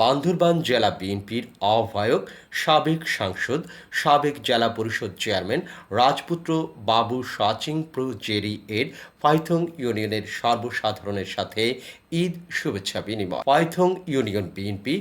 বান্দরবান জেলা বিএনপির আহ্বায়ক, সাবেক সাংসদ, সাবেক জেলা পরিষদ চেয়ারম্যান, রাজপুত্র বাবু সাচিং প্রো জেরি এর পাইথং ইউনিয়নের সর্বসাধারণের সাথে ঈদ শুভেচ্ছা বিনিময়। পাইথং ইউনিয়ন বিএনপি,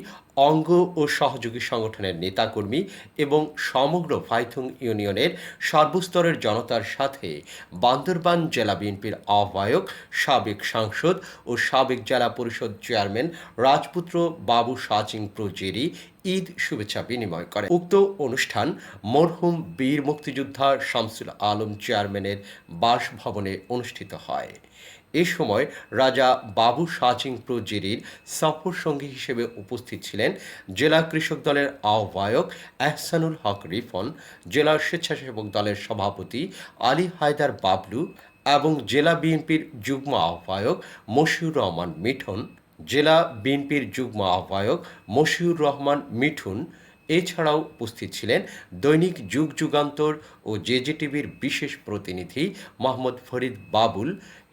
অঙ্গ ও সহযোগী সংগঠনের নেতাকর্মী এবং সমগ্র পাইথং ইউনিয়নের সর্বস্তরের জনতার সাথে বান্দরবান জেলা বিএনপির আহ্বায়ক, সাবেক সাংসদ ও সাবেক জেলা পরিষদ চেয়ারম্যান রাজপুত্র বাবু সাচিং প্রজেরি ঈদ শুভেচ্ছা বিনিময় করে। উক্ত অনুষ্ঠান মরহুম বীর মুক্তিযোদ্ধা শামসুল আলম চেয়ারম্যানের বাসভবনে অনুষ্ঠিত হয়। এ সময় রাজা বাবু সাচিং প্রজেরির সফর সঙ্গী হিসেবে উপস্থিত ছিলেন জেলা কৃষক দলের আহ্বায়ক এহসানুল হক রিফন জেলা স্বেচ্ছাসেবক দলের সভাপতি আলী হায়দার বাবলু এবং জেলা বিএনপির যুগ্ম আহ্বায়ক মশিউর রহমান মিঠন জেলা বিএনপির যুগ্ম আহ্বায়ক মশিউর রহমান মিঠুন এছাড়াও উপস্থিত ছিলেন দৈনিক যুগ যুগান্তর ও জেজেটিভির বিশেষ প্রতিনিধি মোহাম্মদ ফরিদ বাবুল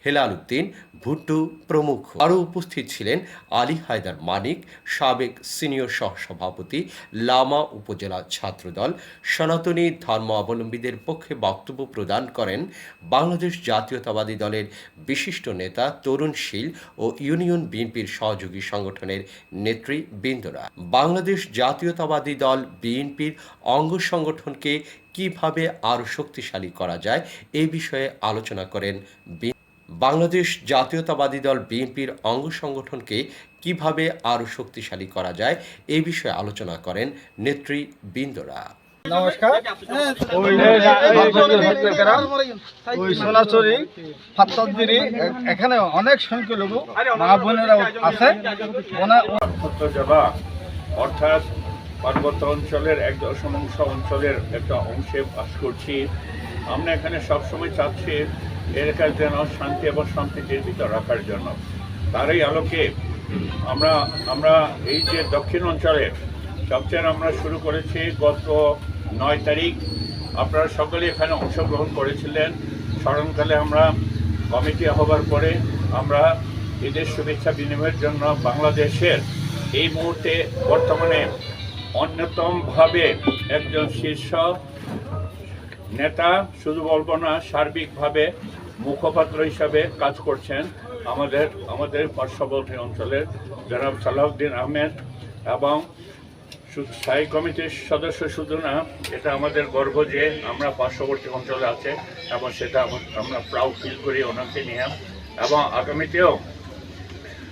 হেলাল উদ্দিন ভুট্টু প্রমুখ। আরও উপস্থিত ছিলেন আলী হায়দার মানিক, সাবেক সিনিয়র সহসভাপতি, লামা উপজেলা ছাত্রদল, সনাতনী ধর্মাবলম্বীদের পক্ষে বক্তব্য প্রদান করেন বাংলাদেশ জাতীয়তাবাদী দলের বিশিষ্ট নেতা তরুণশীল ও ইউনিয়ন বিএনপির সহযোগী সংগঠনের নেত্রী নেতৃবৃন্দরা। বাংলাদেশ জাতীয়তাবাদী দল বিএনপির অঙ্গ সংগঠনকে কীভাবে আরও শক্তিশালী করা যায় এ বিষয়ে আলোচনা করেন বাংলাদেশ জাতীয়তাবাদী দল বিএনপির অঙ্গ সংগঠনকে কীভাবে আরও শক্তিশালী করা যায় এই বিষয়ে আলোচনা করেন নমস্কার। ওই সোনাচুরি ফাত্তাদিরি এখানে অনেক সংখ্যক লোক মা বোনেরা আছে। অর্থাৎ পার্বত্য অঞ্চলের এক দশমাংশ অঞ্চলের একটা অংশে বাস করছি। আমরা এখানে সবসময় চাচ্ছি এলাকার যেন শান্তি এবং সম্প্রীতির ভিতর রাখার জন্য। তারই আলোকে আমরা আমরা এই যে দক্ষিণ অঞ্চলের সবচেয়ে আমরা শুরু করেছি গত নয় তারিখ। আপনারা সকলে এখানে অংশগ্রহণ করেছিলেন। স্মরণকালে আমরা কমিটি হবার পরে আমরা ঈদের শুভেচ্ছা বিনিময়ের জন্য বাংলাদেশের এই মুহূর্তে বর্তমানে অন্যতমভাবে একজন শীর্ষ নেতা শুধু বলব না, সার্বিকভাবে মুখপাত্র হিসাবে কাজ করছেন আমাদের আমাদের পার্শ্ববর্তী অঞ্চলের জনাব সালাউদ্দিন আহমেদ এবং স্থায়ী কমিটির সদস্য শুধু না এটা আমাদের গর্ব যে আমরা পার্শ্ববর্তী অঞ্চলে আছে এবং সেটা আমার- আমরা প্রাউড ফিল করি ওনাকে নিয়ে। এবং আগামীতেও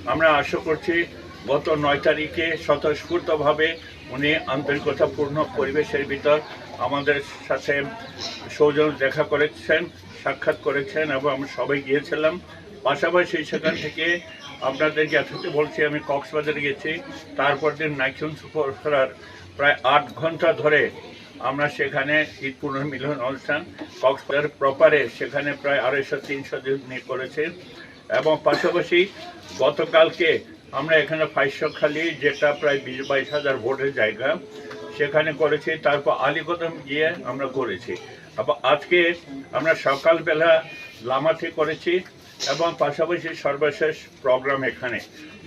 আমরা আশা করছি গত নয় তারিখে স্বতঃস্ফূর্তভাবে উনি আন্তরিকতাপূর্ণ পরিবেশের ভিতর আমাদের সাথে সৌজন্য দেখা করেছেন, সাক্ষাৎ করেছেন এবং আমরা সবাই গিয়েছিলাম। পাশাপাশি সেখান থেকে আপনাদেরকে এতটা বলছি, আমি কক্সবাজারে গেছি, তারপর দিন নাইকুন সুপার প্রায় আট ঘণ্টা ধরে আমরা সেখানে ঈদ পুনর্মিলন অনুষ্ঠান কক্সবাজার প্রপারে সেখানে প্রায় আড়াইশো, তিনশো দিন নিয়ে করেছেন এবং পাশাপাশি গতকালকে আমরা এখানে ফাইশখালি যেটা প্রায় বিশ বাইশ হাজার ভোটের জায়গা, সেখানে করেছি, তারপর আলিকদম গিয়ে আমরা করেছি। আবার আজকে আমরা সকালবেলা লামাতে করেছি এবং পাশাপাশি সর্বশেষ প্রোগ্রাম এখানে।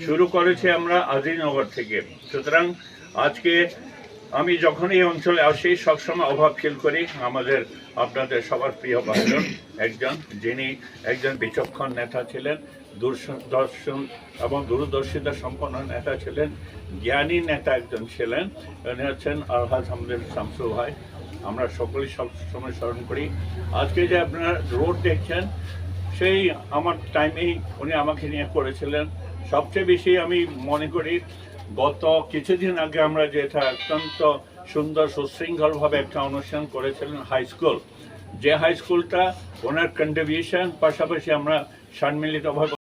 শুরু করেছি আমরা আজিনগর থেকে। সুতরাং আজকে আমি যখন এই অঞ্চলে আসি, সবসময় অভাব ফিল করি। আমাদের, আপনাদের সবার প্রিয় ভাজন একজন, যিনি একজন বিচক্ষণ নেতা ছিলেন। দূরশ- দর্শন এবং দূরদর্শিতা সম্পন্ন নেতা ছিলেন, জ্ঞানী নেতা একজন ছিলেন। উনি হচ্ছেন আলহাজ আমাদের শামসু ভাই। আমরা সকলেই সব সময় স্মরণ করি। আজকে যে আপনারা রোড দেখছেন, সেই আমার টাইমেই উনি আমাকে নিয়ে করেছিলেন। সবচেয়ে বেশি আমি মনে করি, গত কিছুদিন আগে আমরা যেটা অত্যন্ত সুন্দর, সুশৃঙ্খলভাবে একটা অনুষ্ঠান করেছিলেন হাই স্কুল যে হাই স্কুলটা ওনার কন্ট্রিবিউশন পাশাপাশি আমরা সম্মিলিতভাবে